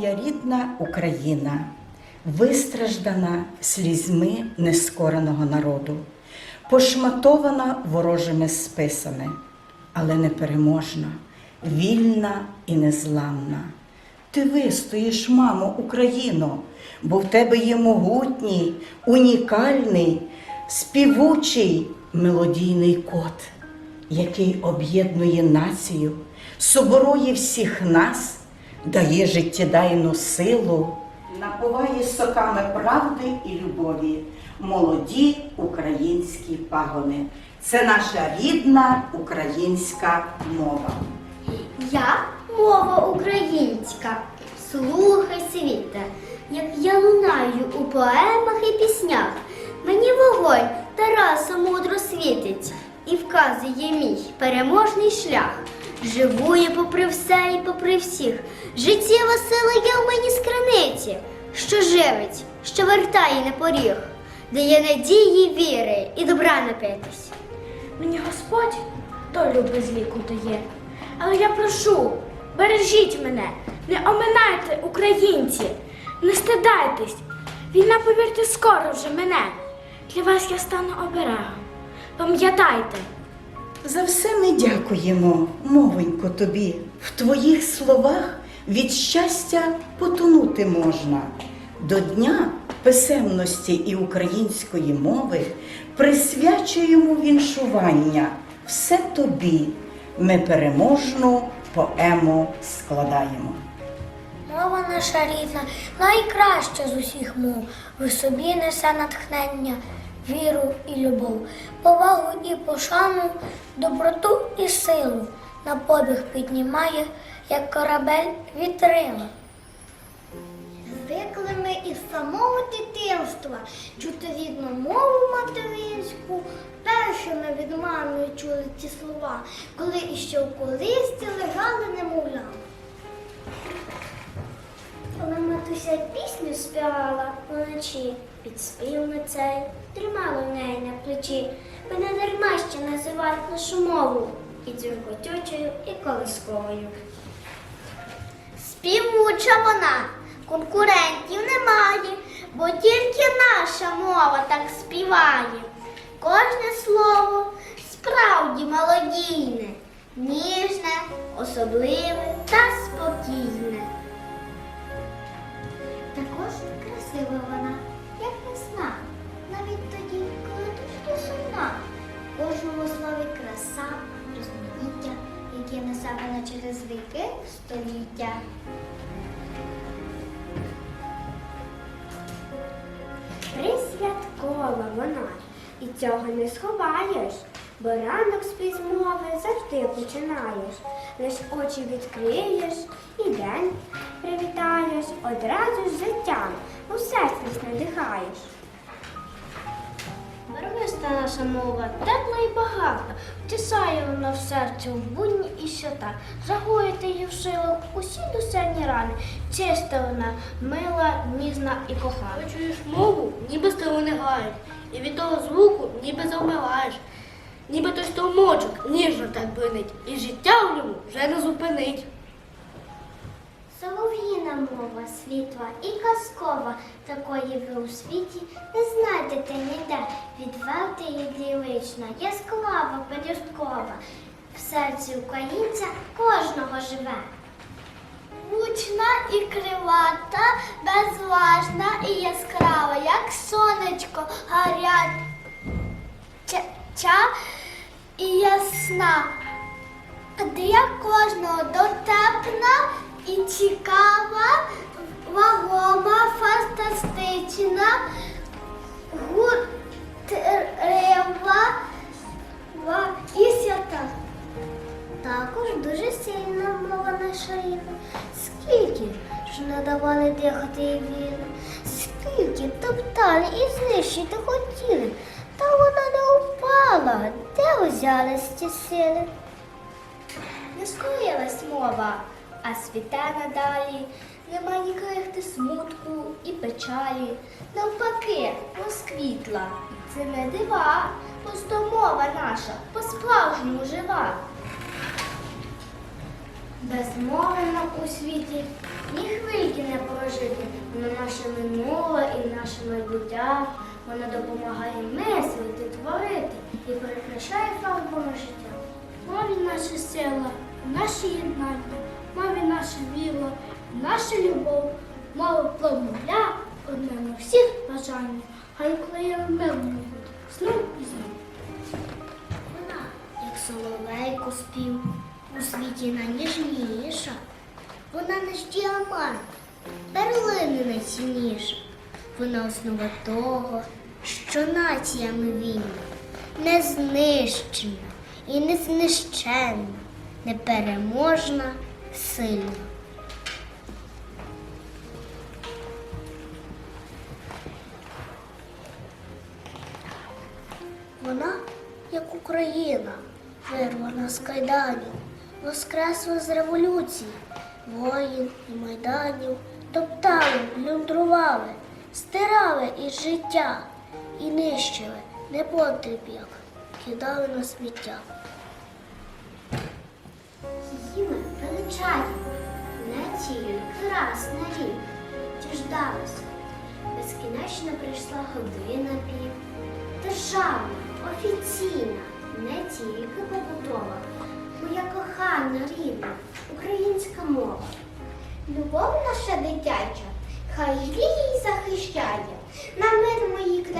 моя рідна Україна, вистраждана слізьми нескореного народу, пошматована ворожими списами, але непереможна, вільна і незламна. Ти вистоїш, мамо, Україно, бо в тебе є могутній, унікальний, співучий мелодійний код, який об'єднує націю, соборує всіх нас, дає життєдайну силу, напуває соками правди і любові, молоді українські пагони. Це наша рідна українська мова. Я мова українська, слухай світе, як я лунаю у поемах і піснях. Мені вогонь Тараса мудро світить і вказує мій переможний шлях. Живу я попри все і попри всіх. Життєва сила є в мені з криниці, що живить, що вертає на поріг, дає надії, віри і добра напитись. Мені Господь долю без ліку дає. Але я прошу, бережіть мене, не оминайте, українці, не стидайтесь. Війна, повірте, скоро вже мене. Для вас я стану оберегом. Пам'ятайте, За все ми дякуємо, мовенько, тобі. В твоїх словах від щастя потонути можна. До Дня писемності і української мови присвячуємо віншування. Все тобі. Ми переможну поему складаємо. Мова наша рідна, найкраща з усіх мов. В собі несе натхнення, віру і любов, повагу і пошану, доброту і силу. На подих піднімає, як корабель вітрила. Звикли ми із самого дитинства чути рідну мову материнську. Першими від мами чули ці слова, коли іще в колисці лежали немовля. Коли матуся пісню співала вночі, під спів на цей тримала в неї на плечі. Мене дарма ще називають нашу мову і дзвінкотючою, і колисковою. Співуча вона, конкурентів немає, бо тільки наша мова так співає. Кожне слово справді мелодійне, ніжне, особливе та спокійне. Слові краса, розмаїття, яке несе через віки століття. присвяткова вона, і цього не сховаєш, бо ранок з пізмови завжди починаєш. Лиш очі відкриєш і день привітаєш, одразу з життям у серці надихаєш. Барвиста наша мова, тепла і багата, втісає вона в серці в будні і свята. Загоїти її в силах усі душевні рани. Чиста вона, мила, ніжна і кохана. Чуєш мову, ніби не гають, і від того звуку ніби завмираєш. Ніби той стомочок ніжно так бринить, і життя в ньому вже не зупинить. Солов'їна мова світла і казкова, такої ви у світі не знайдете ніде. Відверта і дівична, яскрава, пелюсткова. В серці українця кожного живе. Гучна і кривата, безважна і яскрава, як сонечко гаряча і ясна. Для кожного дотепна і цікава, вагома, фантастична, гутрива ва- і свята. Також дуже сильна мова наша рідна. Скільки ж не давали дихати і вільно, скільки топтали і знищити хотіли, та вона не упала, де узялись ті сили. Не скорилась мова, а світе надалі, нема ні крихти смутку і печалі. Навпаки, розквітла. Це не дива, просто мова наша по-справжньому жива. Без мови нам у світі ні хвильки не прожити. Вона наше минуле і наше майбуття. Вона допомагає мислити, творити і прикрашає фарбами життя. Мові наша сила, наше єднання, мові наша віра, наша любов, мова промовля, одне на всіх бажання, хай клеє мирно знов і знов. Вона, як соловейко спів, у світі найніжніша. Вона наш діамант, перлини найцінніша. Вона основа того, що націями вільна, не знищена і не знищенна, непереможна, сильна. Вона, як Україна, вирвана з кайданів, воскресла з революції, воїн і майданів, топтали, плюндрували, стирали із життя і нищили непотріб як, кидали на сміття. Ми величаємо, націю красна рік, діждалася, безкінечно прийшла година пів. Державна, офіційна, не тільки побутова, моя кохана рідна, українська мова. Любов наша дитяча, хай її захищає. На мир моїй країні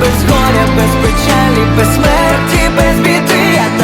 без горя, без печалі, без смерті, без біди.